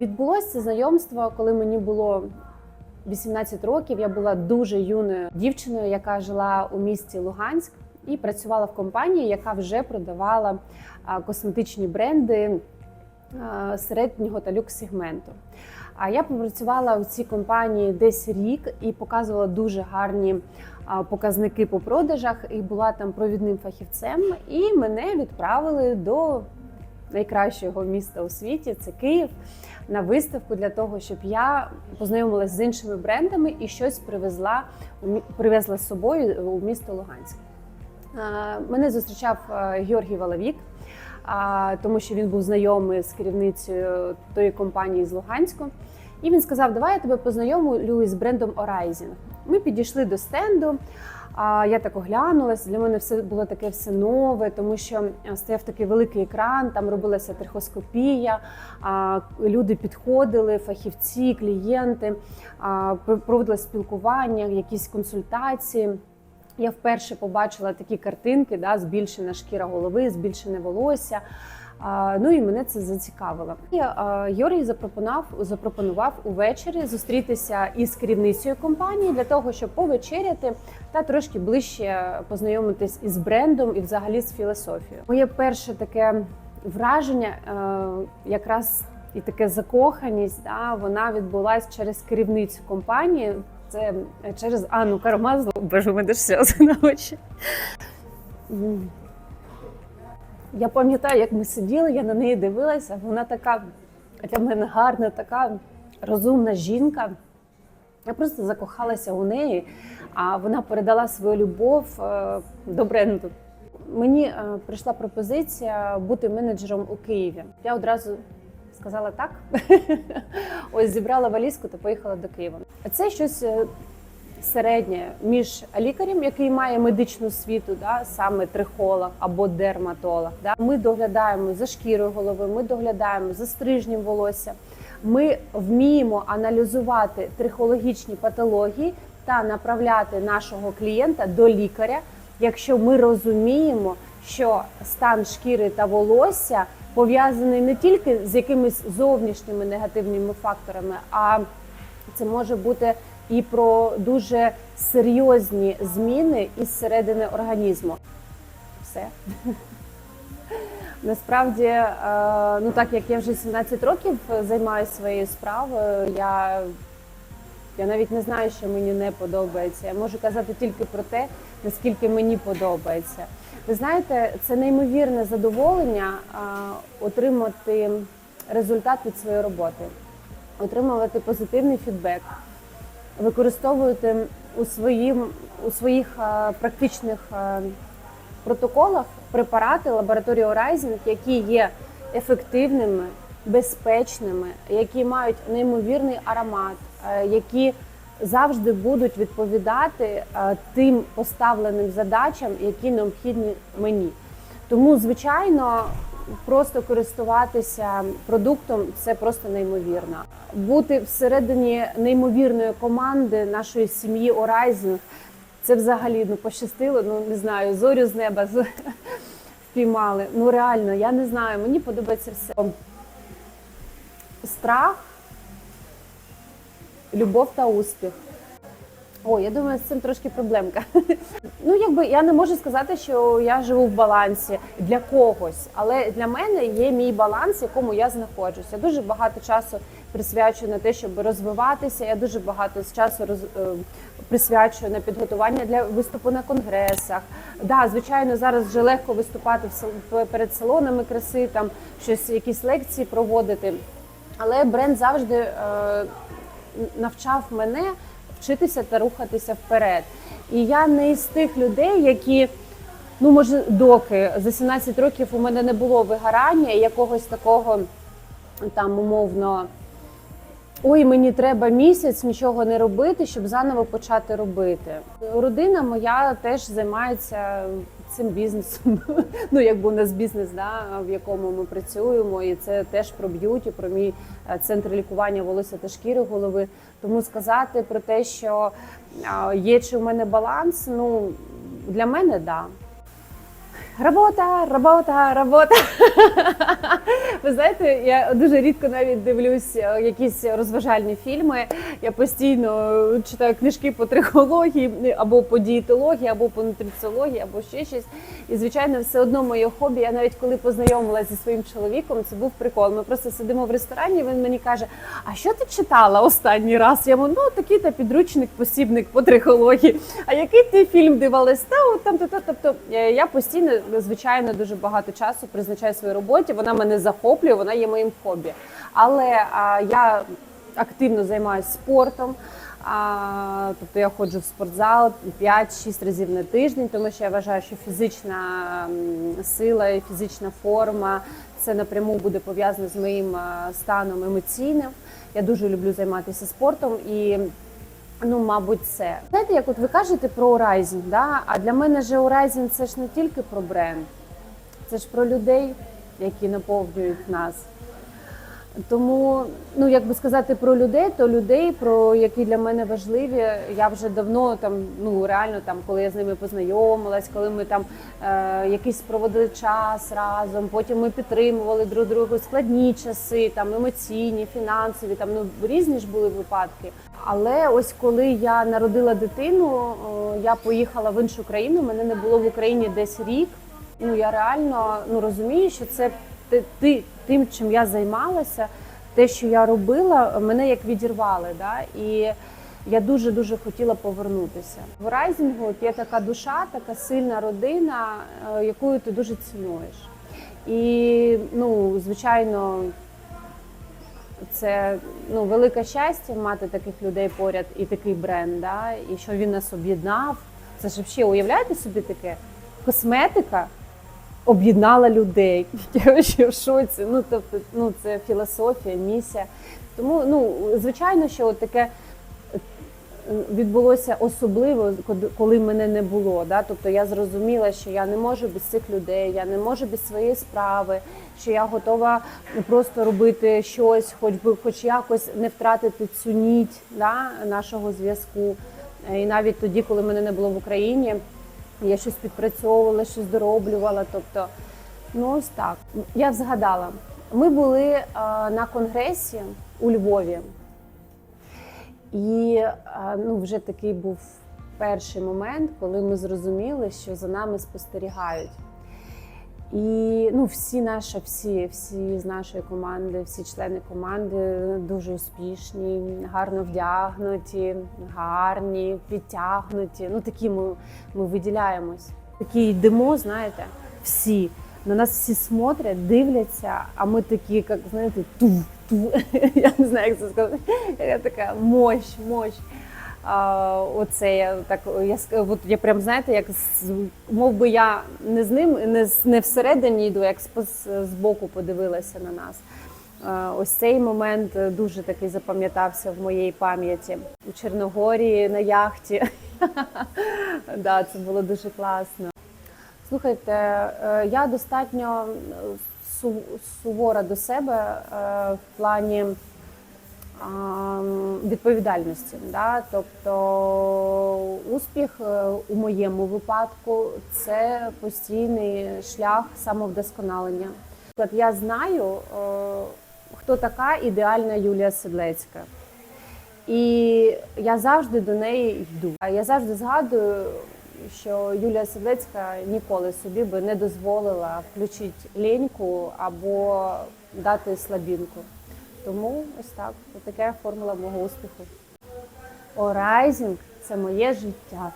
Відбулося знайомство, коли мені було 18 років. Я була дуже юною дівчиною, яка жила у місті Луганськ і працювала в компанії, яка вже продавала косметичні бренди середнього та люкс сегменту. А я попрацювала у цій компанії десь рік і показувала дуже гарні показники по продажах, і була там провідним фахівцем. І мене відправили до найкращого міста у світі це Київ на виставку для того, щоб я познайомилася з іншими брендами і щось привезла привезла з собою у місто Луганськ. Е, Мене зустрічав е, Георгій Валавік, тому що він був знайомий з керівницею тої компанії з Луганську. І він сказав: Давай я тебе познайомлю з брендом Horizon. Ми підійшли до стенду. А я так оглянулась. Для мене все було таке все нове, тому що е, стояв такий великий екран, там робилася трихоскопія. А люди підходили, фахівці, клієнти, а, проводили спілкування, якісь консультації. Я вперше побачила такі картинки, да, збільшена шкіра голови, збільшене волосся. Ну і мене це зацікавило. І а, Георгій запропонував, запропонував увечері зустрітися із керівницею компанії для того, щоб повечеряти та трошки ближче познайомитись із брендом і взагалі з філософією. Моє перше таке враження, е, якраз і таке закоханість, да, вона відбулася через керівницю компанії. Це через Анну Кармазлу. Боже, мене ж сльози на очі. Я пам'ятаю, як ми сиділи, я на неї дивилася. Вона така для мене гарна, така розумна жінка. Я просто закохалася у неї, а вона передала свою любов е, до бренду. Мені е, прийшла пропозиція бути менеджером у Києві. Я одразу сказала так. Ось зібрала валізку та поїхала до Києва. Це щось е, середнє між лікарем, який має медичну освіту, да, саме трихолог або дерматолог. Да. Ми доглядаємо за шкірою голови, ми доглядаємо за стрижнем волосся. Ми вміємо аналізувати трихологічні патології та направляти нашого клієнта до лікаря, якщо ми розуміємо, що стан шкіри та волосся пов'язаний не тільки з якимись зовнішніми негативними факторами, а це може бути і про дуже серйозні зміни із середини організму. Все. Насправді, е, ну так як я вже 17 років займаюся своєю справою, я, я навіть не знаю, що мені не подобається. Я можу казати тільки про те, наскільки мені подобається. Ви знаєте, це неймовірне задоволення е, отримати результат від своєї роботи, отримувати позитивний фідбек, використовувати у, своїм, у своїх е, практичних е, протоколах препарати лабораторії Horizon, які є ефективними, безпечними, які мають неймовірний аромат, е, які завжди будуть відповідати е, тим поставленим задачам, які необхідні мені. Тому, звичайно, просто користуватися продуктом це просто неймовірно. Бути всередині неймовірної команди нашої сім'ї Horizon це взагалі ну пощастило. Ну не знаю, зорю з неба впіймали. Ну реально, я не знаю. Мені подобається все. Страх, любов та успіх. О, я думаю, з цим трошки проблемка. Ну, якби я не можу сказати, що я живу в балансі для когось, але для мене є мій баланс, в якому я знаходжуся. Я дуже багато часу присвячую на те, щоб розвиватися. Я дуже багато часу роз, е, присвячую на підготування для виступу на конгресах. Да, звичайно, зараз вже легко виступати перед салонами краси, там щось, якісь лекції проводити. Але бренд завжди е, навчав мене вчитися та рухатися вперед. І я не із тих людей, які, ну може, доки за 17 років у мене не було вигорання якогось такого там умовно. Ой, мені треба місяць нічого не робити, щоб заново почати робити. Родина моя теж займається цим бізнесом. Ну, якби у нас бізнес, да, в якому ми працюємо, і це теж про б'юті, про мій е, центр лікування волосся та шкіри голови. Тому сказати про те, що є чи в мене баланс, ну для мене да. Робота, робота, робота. Ви знаєте, я дуже рідко навіть дивлюсь е, якісь розважальні фільми. Я постійно читаю книжки по трихології або по дієтології, або по нутриціології, або ще щось. І звичайно, все одно моє хобі. Я навіть коли познайомилася зі своїм чоловіком, це був прикол. Ми просто сидимо в ресторані. Він мені каже: А що ти читала останній раз? Я йому, ну такий та підручник, посібник по трихології. А який ти фільм дивилась? Та от там то, то. Тобто е, я постійно, звичайно, дуже багато часу призначаю своїй роботі. Вона мене захоплює, вона є моїм хобі. Але а, я активно займаюся спортом. А, тобто я ходжу в спортзал 5-6 разів на тиждень, тому що я вважаю, що фізична сила і фізична форма це напряму буде пов'язано з моїм станом емоційним. Я дуже люблю займатися спортом і. Ну, мабуть, це знаєте, як от ви кажете про Horizon, да? А для мене же Horizon це ж не тільки про бренд, це ж про людей, які наповнюють нас. Тому, ну як би сказати про людей, то людей, про які для мене важливі, я вже давно там, ну реально там, коли я з ними познайомилась, коли ми там е, якийсь проводили час разом, потім ми підтримували друг другу складні часи, там емоційні, фінансові, там ну різні ж були випадки. Але ось коли я народила дитину, я поїхала в іншу країну. Мене не було в Україні десь рік. Ну я реально ну розумію, що це тим, чим я займалася, те, що я робила, мене як відірвали. Да? І я дуже дуже хотіла повернутися. В райзінгу є така душа, така сильна родина, е, якою ти дуже цінуєш. І ну, звичайно, це ну, велике щастя мати таких людей поряд і такий бренд, да? і що він нас об'єднав. Це ж взагалі, уявляєте собі таке? Косметика об'єднала людей. Я ще. Ну, тобто, ну, це філософія, місія. Тому, ну, звичайно, що от таке е, відбулося особливо, коли- коли мене не було. Да? Тобто я зрозуміла, що я не можу без цих людей, я не можу без своєї справи, що я готова просто робити щось, хоч би хоч якось не втратити цю ніть да, нашого зв'язку. Е, І навіть тоді, коли мене не було в Україні, я щось підпрацьовувала, щось дороблювала. Тобто, ну ось так. Я згадала, ми були е, на конгресі у Львові. І е, ну, вже такий був перший момент, коли ми зрозуміли, що за нами спостерігають. І ну, всі наші, всі, всі з нашої команди, всі члени команди дуже успішні, гарно вдягнуті, гарні, підтягнуті. Ну такі ми, ми виділяємось. Такі йдемо, знаєте, всі. На нас всі смотрять, дивляться, а ми такі, як знаєте, ту, ту. Я не знаю, як це сказати. Я така мощ, мощ. А, оце так я от я прям знаєте, як мов би я не з ним, не з- не всередині йду, як з боку подивилася на нас. Ось цей момент е, дуже такий запам'ятався в моїй пам'яті у Чорногорії на яхті. Да, це було дуже класно. Слухайте, е, я достатньо е, сувора до себе в плані відповідальності. Да? Тобто успіх е, у моєму випадку це постійний шлях самовдосконалення. Наприклад, я знаю, е, хто така ідеальна Юлія Седлецька. І я завжди до неї йду. Я завжди згадую, що Юлія Седлецька ніколи собі би не дозволила включити леньку або дати слабінку. Тому ось так, ось така формула мого успіху. Орайзінг це моє життя.